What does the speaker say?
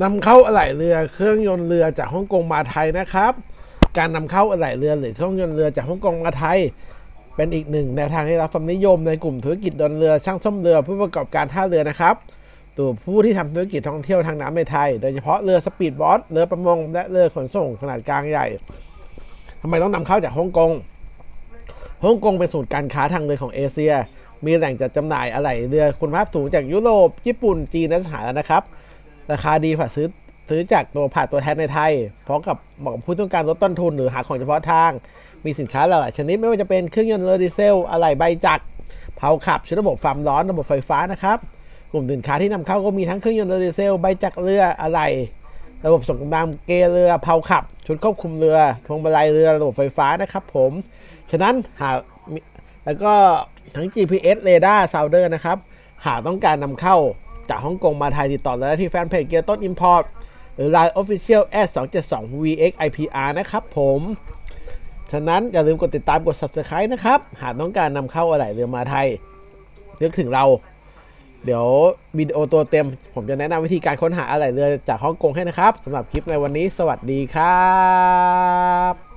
นำเข้าอะไหล่เรือเครื่องยนต์เรือจากฮ่องกงมาไทยนะครับ การนำเข้าอะไหล่เรือหรือเครื่องยนต์เรือจากฮ่องกงมาไทย เป็นอีกหนึ่งแนวทางที่รับความนิยมในกลุ่มธุรกิจดินเรือช่างซ่อมเรือผู้ประกอบการท่าเรือนะครับตัวผู้ที่ทำธุรกิจท่องเที่ยวทางน้ำในไทย โดยเฉพาะเรือสปีดบอทเรือประมง และเรือขนส่งขนาดกลางใหญ่ทำไมต้องนำเข้าจากฮ่องกงฮ่องกงเป็นศูนย์การค้าทางเรือของเอเชีย มีแหล่งจัดจำหน่ายอะไหล่เรือคุณภาพสูงจากยุโรป ญี่ปุ่น จีนและสหรัฐนะครับ ราคาดีกว่าซื้อซื้อจากตัวผ่านตัวแทนในไทยพร้อมกับเหมาะกับผู้ต้องการลดต้นทุนหรือหาของเฉพาะทาง มีสินค้าหลายชนิดไม่ว่าจะเป็นเครื่องยนต์เรือดีเซลอะไหล่ใบจักรเผาขับชุดระบบความร้อนระบบไฟฟ้านะครับกลุ่มสินค้าที่นำเข้าก็มีทั้งเครื่องยนต์เรือดีเซลใบจักรเรืออะไหล่ระบบส่งกำลังเกเรือเผาขับ ชุดควบคุมเรือพวงมาลัยเรือระบบไฟฟ้านะครับผมฉะนั้นหากแล้วก็ทั้ง GPS เรดาร์ซาวเดอร์นะครับ หากต้องการนำเข้า จากฮ่องกงมาไทยติดต่อได้ที่แฟนเพจเกียร์ต้นอิมพอร์ตหรือ Line Official s 2 7 2 VXIPR นะครับผม ฉะนั้นอย่าลืมกดติดตามกด Subscribe นะครับ หากต้องการนำเข้าอะไหล่เรือมาไทยนึกถึงเรา เดี๋ยววิดีโอตัวเต็ม ผมจะแนะนำวิธีการค้นหาอะไหล่เรือจากฮ่องกงให้นะครับสำหรับคลิปในวันนี้ สวัสดีครับ